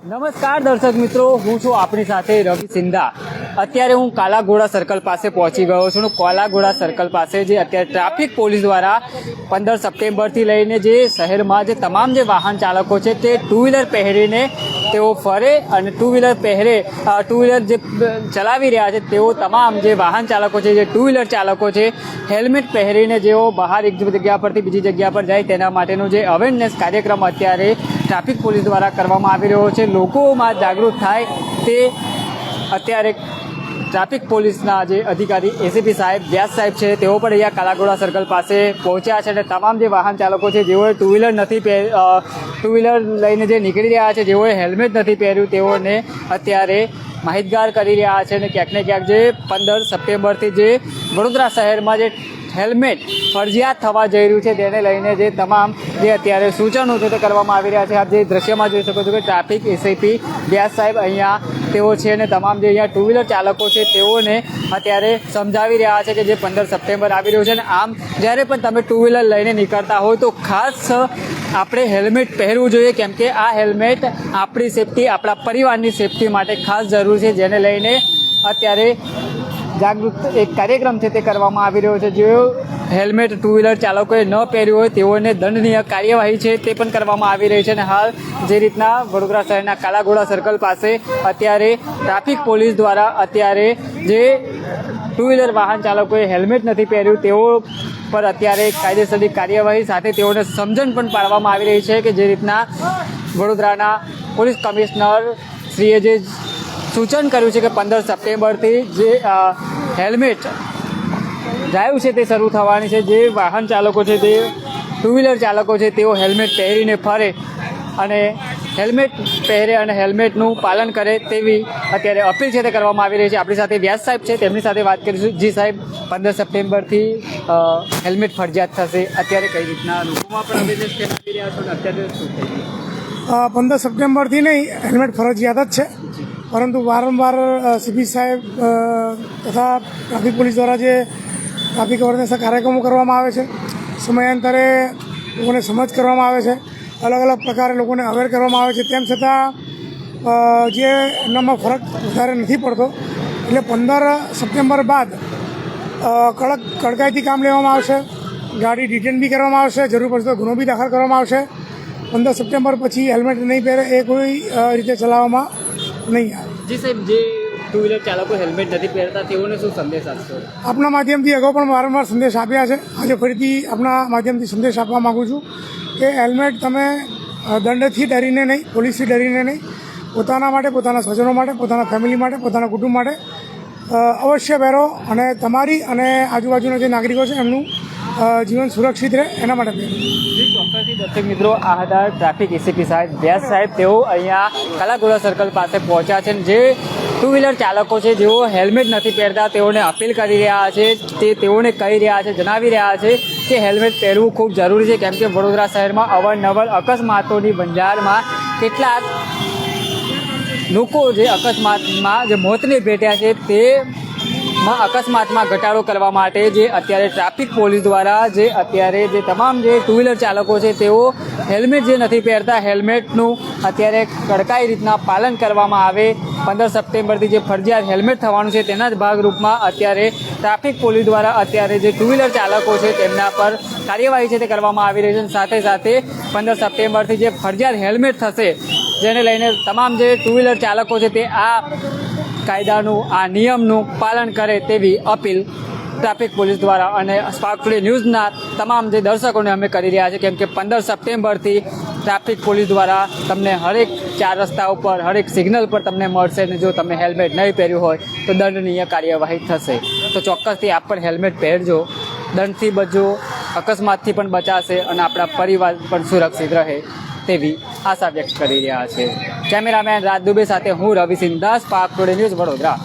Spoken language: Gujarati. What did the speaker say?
નમસ્કાર દર્શક મિત્રો, હું છું આપણી સાથે રવિ સિંધા. અત્યારે હું કાલાઘોડા સર્કલ પાસે પહોંચી ગયો છું કાલાઘોડા સર્કલ પાસે જે અત્યારે ટ્રાફિક પોલીસ દ્વારા પંદર સપ્ટેમ્બરથી લઈને જે શહેરમાં જે તમામ જે વાહન ચાલકો છે તે ટુ વ્હીલર પહેરીને તેઓ ફરે અને ટુ વ્હીલર પહેરે ટુ વ્હીલર જે ચલાવી રહ્યા છે તેઓ તમામ જે વાહન ચાલકો છે, જે ટુ વ્હીલર ચાલકો છે, હેલ્મેટ પહેરીને જેઓ બહાર એક જગ્યા પરથી બીજી જગ્યા પર જાય તેના માટેનો જે અવેરનેસ કાર્યક્રમ અત્યારે ટ્રાફિક પોલીસ દ્વારા કરવામાં આવી રહ્યો છે. લોકોમાં જાગૃત થાય તે અત્યારે ટ્રાફિક પોલીસના જે અધિકારી એસીપી સાહેબ, વ્યાસ સાહેબ છે, તેઓ પણ અહીંયા કાલાઘોડા સર્કલ પાસે પહોંચ્યા છે અને તમામ જે વાહન ચાલકો છે, જેઓએ ટુ વ્હીલર નથી ટુ વ્હીલર લઈને જે નીકળી રહ્યા છે, જેઓએ હેલ્મેટ નથી પહેર્યું, તેઓને અત્યારે માહિતગાર કરી રહ્યા છે અને ક્યાંક ને ક્યાંક જે પંદર સપ્ટેમ્બરથી જે વડોદરા શહેરમાં જે હેલ્મેટ ફરજિયાત થવા જઈ રહ્યું છે. તેને લઈને જે તમામ જે અત્યારે સૂચનો છે તે કરવામાં આવી રહ્યા છે. આપ જે દ્રશ્યમાં જોઈ શકો છો કે ટ્રાફિક એસઆઈપી વ્યાસ સાહેબ અહીંયા તેઓ છે અને તમામ જે અહીંયા ટુ વ્હીલર ચાલકો છે તેઓને અત્યારે સમજાવી રહ્યા છે કે જે પંદર સપ્ટેમ્બર આવી રહ્યું છે. અને આમ જ્યારે પણ તમે ટુ વ્હીલર લઈને નીકળતા હોય તો ખાસ આપણે હેલ્મેટ પહેરવું જોઈએ. કેમ કે આ હેલ્મેટ આપણી સેફટી, આપણા પરિવારની સેફટી માટે ખાસ જરૂર છે. જેને લઈને અત્યારે જાગૃત એક કાર્યક્રમ છે તે કરવામાં આવી રહ્યો છે, જેઓ હેલ્મેટ ટુ વ્હીલર ચાલકોએ ન પહેર્યું હોય, તેઓને દંડનીય કાર્યવાહી છે તે પણ કરવામાં આવી રહી છે અને હાલ જે રીતના વડોદરા શહેરના કાલાઘોડા સર્કલ પાસે અત્યારે ટ્રાફિક પોલીસ દ્વારા અત્યારે જે ટુ વ્હીલર વાહન ચાલકોએ હેલ્મેટ નથી પહેર્યું, તેઓ પર અત્યારે કાયદેસરની કાર્યવાહી સાથે તેઓને સમજણ પણ પાડવામાં આવી રહી છે કે જે રીતના વડોદરાના પોલીસ કમિશનર શ્રીએ જે સૂચન કર્યું છે કે પંદર સપ્ટેમ્બરથી જે હેલ્મેટ. ડ્રાઈવ છે તે શરૂ થવાની છે. જે વાહન ચાલકો છે તે ટુ વ્હીલર ચાલકો છે તેઓ હેલ્મેટ પહેરીને ફરે અને હેલ્મેટ પહેરે અને હેલ્મેટનું પાલન કરે તેવી અત્યારે અપીલ છે તે કરવામાં આવી રહી છે. આપણી સાથે વ્યાસ સાહેબ છે. તેમની સાથે વાત કરીશું. જી સાહેબ, પંદર સપ્ટેમ્બરથી હેલ્મેટ ફરજિયાત થશે. અત્યારે કઈ રીતના લોકોમાં પણ અવેરનેસ રહ્યા છો અત્યારે શું થઈ પંદર સપ્ટેમ્બરથી નહીં, હેલ્મેટ ફરજિયાત જ છે. પરંતુ વારંવાર સીપી સાહેબ તથા ટ્રાફિક પોલીસ દ્વારા જે ટ્રાફિક અવેરનેસ કાર્યક્રમો કરવામાં આવે છે, સમયાંતરે લોકોને સમજ કરવામાં આવે છે, અલગ અલગ પ્રકારે લોકોને અવેર કરવામાં આવે છે, તેમ છતાં જે એમનામાં ફરક વધારે નથી પડતો, એટલે પંદર સપ્ટેમ્બર બાદ કડક કડકાઈથી કામ લેવામાં આવશે, ગાડી ડિટેન બી કરવામાં આવશે, જરૂર પડશે તો ગુનો બી દાખલ કરવામાં આવશે. પંદર સપ્ટેમ્બર પછી હેલ્મેટ નહીં પહેરે એ કોઈ રીતે ચલાવવામાં નહીં આવે. જી સાહેબ જે ટુ વ્હીલર ચાલકો હેલ્મેટ નથી પહેરતા તેઓને શું સંદેશ આપશો? આપના માધ્યમથી અગાઉ પણ વારંવાર સંદેશ આપ્યા છે. આજે ફરીથી આપના માધ્યમથી સંદેશ આપવા માગું છું કે હેલ્મેટ તમે દંડથી ડરીને નહીં પોલીસથી ડરીને નહીં પોતાના માટે પોતાના સ્વજનો માટે પોતાના ફેમિલી માટે પોતાના કુટુંબ માટે અવશ્ય પહેરો અને તમારી અને આજુબાજુના જે નાગરિકો છે એમનું જીવન સુરક્ષિત રહે એના માટે ચોક્કસથી દર્શક મિત્રો, આ હતા ટ્રાફિક એસીપી સાહેબ. વ્યાસ સાહેબ, તેઓ અહીંયા કલાગોળા સર્કલ પાસે પહોંચ્યા છે જે ટુ વ્હીલર ચાલકો છે, જેઓ હેલ્મેટ નથી પહેરતા, તેઓને અપીલ કરી રહ્યા છે, તે તેઓને કહી રહ્યા છે, જણાવી રહ્યા છે કે હેલ્મેટ પહેરવું ખૂબ જરૂરી છે, કેમ કે વડોદરા શહેરમાં અવારનવાર અકસ્માતોની બંજારમાં કેટલાક લોકો જે અકસ્માતમાં જે મોતને ભેટ્યા છે, તે માં અકસ્માતમાં ઘટાડો કરવા માટે જે અત્યારે ટ્રાફિક પોલીસ દ્વારા જે અત્યારે જે તમામ જે ટુ વ્હીલર ચાલકો છે, તેઓ હેલ્મેટ જે નથી પહેરતા, હેલ્મેટનું અત્યારે કડકાઈ રીતના પાલન કરવામાં આવે. પંદર સપ્ટેમ્બરથી જે ફરજિયાત હેલ્મેટ થવાનું છે, તેના જ ભાગરૂપમાં અત્યારે ટ્રાફિક પોલીસ દ્વારા અત્યારે જે ટુ વ્હીલર ચાલકો છે, તેમના પર કાર્યવાહી છે તે કરવામાં આવી રહી છે સાથે સાથે પંદર સપ્ટેમ્બરથી જે ફરજિયાત હેલ્મેટ થશે, જેને લઈને તમામ જે ટુ વ્હીલર ચાલકો છે તે આ કાયદાનું, આ નિયમનું પાલન કરે તેવી અપીલ ટ્રાફિક પોલીસ દ્વારા અને સ્પાર્ક ટુડે ન્યૂઝના તમામ જે દર્શકોને અમે કરી રહ્યા છીએ, કેમ કે પંદર સપ્ટેમ્બરથી ટ્રાફિક પોલીસ દ્વારા તમને હરેક ચાર રસ્તા ઉપર, હરેક સિગ્નલ પર તમને મળશે અને જો તમે હેલ્મેટ નહીં પહેર્યું હોય, તો દંડનીય કાર્યવાહી થશે. તો ચોક્કસથી આપ પણ હેલ્મેટ પહેરજો. દંડથી બચો અકસ્માતથી પણ બચાશે અને આપણા પરિવાર પણ સુરક્ષિત રહે. તેવી આશા વ્યક્ત કરી રહ્યા છે. કેમેરામેન રાજ દુબે સાથે હું રવિ દાસ પાક ટુડે ન્યૂઝ વડોદરા.